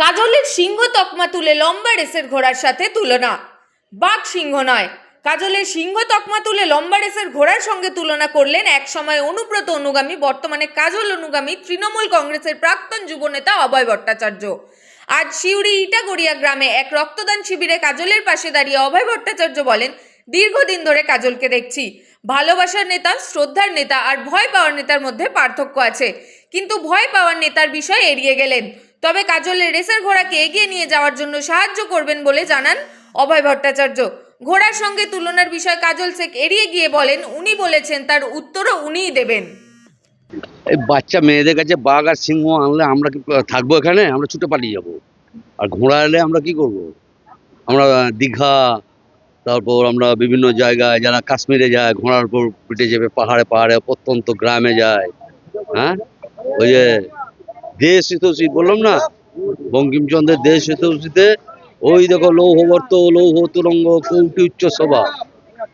কাজলের সিংহ তকমা তুলে লম্বা রেসের ঘোড়ার সাথে তুলনা। বাঘ সিংহ নয়। কাজলের সিংহ তকমা তুলে লম্বা রেসের ঘোড়ার সঙ্গে তুলনা করলেন এক সময় অনুব্রত অনুগামী, বর্তমানে কাজল অনুগামী তৃণমূল কংগ্রেসের প্রাক্তন যুবনেতা অভয় ভট্টাচার্য। আজ সিউড়ি ইটাগড়িয়া গ্রামে এক রক্তদান শিবিরে কাজলের পাশে দাঁড়িয়ে অভয় ভট্টাচার্য বলেন, দীর্ঘদিন ধরে কাজলকে দেখছি। ভালোবাসার নেতা, শ্রদ্ধার নেতা আর ভয় পাওয়ার নেতার মধ্যে পার্থক্য আছে। কিন্তু ভয় পাওয়ার নেতার বিষয় এড়িয়ে গেলেন। তবে কাজলের রেসের ঘোড়াকে এগিয়ে নিয়ে যাওয়ার জন্য সাহায্য করবেন বলে জানান অভয় ভট্টাচার্য। ঘোড়ার সঙ্গে তুলনার বিষয় কাজল শেখ এড়িয়ে গিয়ে বলেন, উনি বলেছেন তার উত্তরও উনিই দেবেন। এই বাচ্চা মেয়েদের কাছে বাঘ আর সিংহ আনলে আমরা কি থাকব এখানে? আমরা ছুটে পালিয়ে যাব। আর ঘোড়া এলে আমরা কি করব? আমরা দীঘা, তারপর আমরা বিভিন্ন জায়গায় যারা কাশ্মীরে যায়, ঘোড়ার উপর পিঠে চেপে পাহাড়ে পাহাড়ে, প্রত্যন্ত গ্রামে যায় হ্যাঁ? ওই যে দেশ হিতৈষী বললাম না, বঙ্কিমচন্দ্রের দেশ হিতৈষীতে ওই দেখো লৌহবর্ত, লৌহ তুরঙ্গ, কৌটি উচ্চ সভা।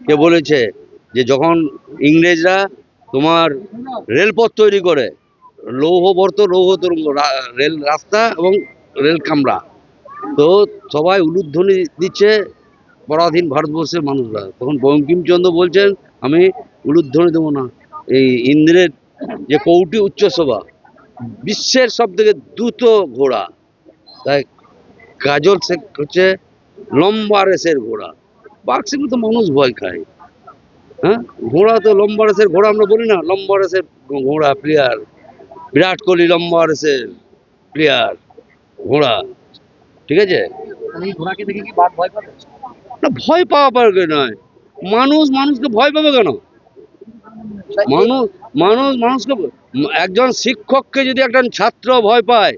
কে বলেছে যে যখন ইংরেজরা তোমার রেলপথ তৈরি করে লৌহ বর্ত লৌহ তরঙ্গ রেল রাস্তা এবং রেল কামরা তো সবাই উলুধ্বনি দিচ্ছে পরাধীন ভারতবর্ষের মানুষরা। তখন বঙ্কিমচন্দ্র বলছেন, আমি উলুধ্বনি দেবো না। এই ইন্দ্রের যে কৌটি উচ্চসভা বিশ্বের সব থেকে দ্রুত ঘোড়া। তাই শেখ হচ্ছে লম্বা রেসের ঘোড়া। বাঘ সিংহ তো মানুষ ভয় খায়। হ্যাঁ? ঘোড়া তো লম্বা রেসের ঘোড়া আমরা বলি না। লম্বা রেসের ঘোড়া প্লেয়ার বিরাট কোহলি লম্বা রেসের প্লেয়ার ঘোড়া। ঠিক আছে? ঘোড়াকে দেখে কি ভয় পাবে? না ভয় পাওয়া পারবে নয় মানুষ মানুষকে ভয় পাবে কেন? মানুষ মানুষ মানুষকে একজন শিক্ষককে যদি একজন ছাত্র ভয় পায়,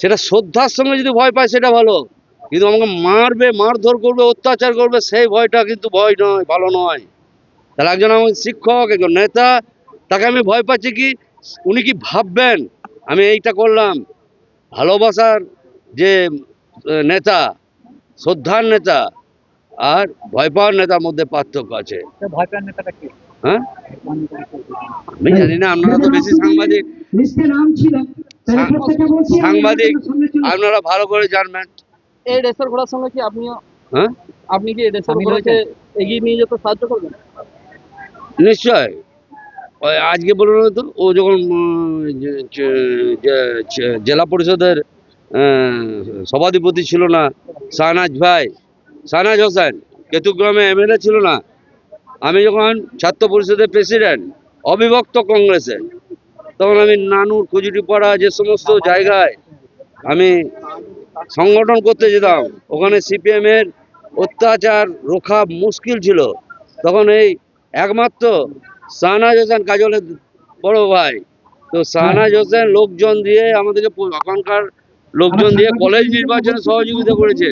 সেটা শ্রদ্ধার সঙ্গে যদি ভয় পায়, সেটা ভালো। কিন্তু আমাকে মারবে, মারধর করবে, অত্যাচার করবে, সেই ভয়টা কিন্তু ভয় নয়, ভালো নয়। তাহলে একজন আমার শিক্ষক, একজন নেতা, তাকে আমি ভয় পাচ্ছি কি, উনি কি ভাববেন? আমি এইটা করলাম। ভালোবাসার যে নেতা, শ্রদ্ধার নেতা, আর ভয় পাওয়ার নেতার মধ্যে পার্থক্য আছে। ভয় পাওয়ার নেতাটা কি? হ্যাঁ? আমি জানি না আপনারা তো বেশি সাংবাদিক লিস্টে নাম ছিল তাহলে সাং- প্রত্যেকে বলছি সাংবাদিক। আপনারা ভালো করে জানবেন। এই রেসের ঘোড়ার সঙ্গে কি আপনিও হ্যাঁ? আপনি কি রেসের ঘোড়াকে এগিয়ে নিয়ে যেতে সাহায্য করবেন? নিশ্চয়। ওই আজকে বলুন তো ও যখন জেলা পরিষদের আহ, সভাধিপতি ছিল না শাহনাজ ভাই শাহনাজ হোসেন কেতুগ্রামে এমএলএ ছিল না আমি যখন ছাত্র পরিষদের প্রেসিডেন্ট অবিভক্ত কংগ্রেসের তখন আমি নানুর খুজুরিপাড়া যে সমস্ত জায়গায় আমি সংগঠন করতে যেতাম ওখানে সিপিএম এর অত্যাচার রোখা মুশকিল ছিল। তখন এই একমাত্র শাহনাজ হোসেন কাজলের বড় ভাই তো শাহনাজ হোসেন লোকজন দিয়ে আমাদেরকে ওখানকার লোকজন দিয়ে কলেজ নির্বাচনে সহযোগিতা করেছে।